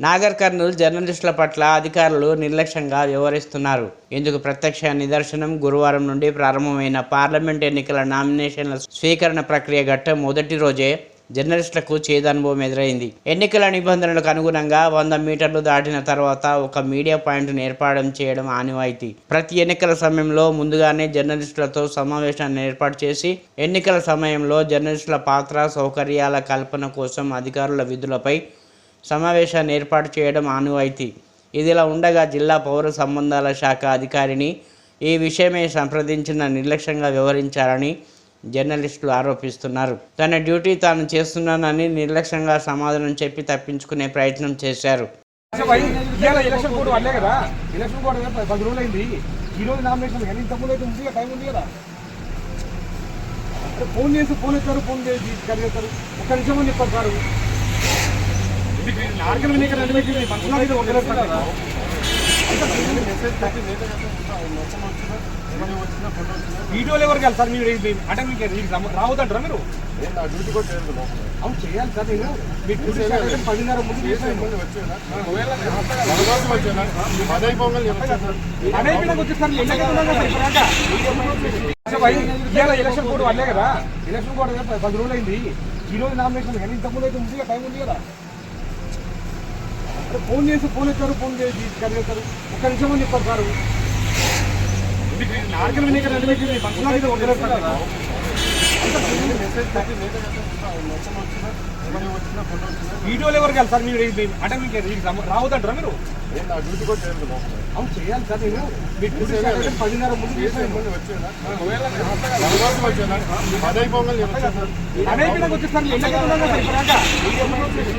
నాగర్ కర్నూలు జర్నలిస్టుల పట్ల అధికారులు నిర్లక్ష్యంగా వ్యవహరిస్తున్నారు. ఇందుకు ప్రత్యక్ష నిదర్శనం గురువారం నుండి ప్రారంభమైన పార్లమెంట్ ఎన్నికల నామినేషన్ల స్వీకరణ ప్రక్రియ ఘట్టం మొదటి రోజే జర్నలిస్టులకు చేదనుభవం ఎదురైంది. ఎన్నికల నిబంధనలకు అనుగుణంగా వంద మీటర్లు దాటిన తర్వాత ఒక మీడియా పాయింట్ను ఏర్పాటు చేయడం ఆనవాయితీ. ప్రతి ఎన్నికల సమయంలో ముందుగానే జర్నలిస్టులతో సమావేశాన్ని ఏర్పాటు చేసి ఎన్నికల సమయంలో జర్నలిస్టుల పాత్ర సౌకర్యాల కల్పన కోసం అధికారుల విధులపై సమావేశాన్ని ఏర్పాటు చేయడం ఆనవాయితీ. ఇదిలా ఉండగా జిల్లా పౌర సంబంధాల శాఖ అధికారిని ఈ విషయమే సంప్రదించిన నిర్లక్ష్యంగా వ్యవహరించారని జర్నలిస్టులు ఆరోపిస్తున్నారు. తన డ్యూటీ తాను చేస్తున్నానని నిర్లక్ష్యంగా సమాధానం చెప్పి తప్పించుకునే ప్రయత్నం చేశారు. ఎలక్షన్ కోడ్ వాళ్ళే కదా? ఎలక్షన్ కోడ్ పది రోజులు అయింది. ఈ రోజు నామినేషన్ కానీ ఇంత అయితే ఉంది టైం ఉంది కదా? ఫోన్ చేసి ఫోన్ ఎత్తారు ఫోన్ చేసి కలిగేస్తారు ఒక్క నిమిషం చెప్పారు వీడియోలు ఎవరు కాదు. సార్ మీరు అంటే మీకు రావద్దంటారా మీరు? అవును చేయాలి సార్ నేను. మీకు పదిన్నర ముందు ఎలక్షన్ కోడ్ వాళ్ళే కదా. ఎలక్షన్ కోడ్ పది రోజులు అయింది ఈ రోజు నామినేషన్ కానీ ఇంత ముందు అయితే కదా టైం ఉంది కదా. ఫోన్ చేసి ఫోన్ ఎత్తారు ఫోన్ చేసి కలిగేస్తారు ఒక్క నిమిషం అని చెప్పారు సార్ వినేకర్ వీడియోలు ఎవరు కాదు సార్? మీరు అంటే మీకు రావద్దంటారా మీరు? అవును చేయాలి సార్ నేను. మీకు పదిన్నర ముందు అదే వచ్చేసారి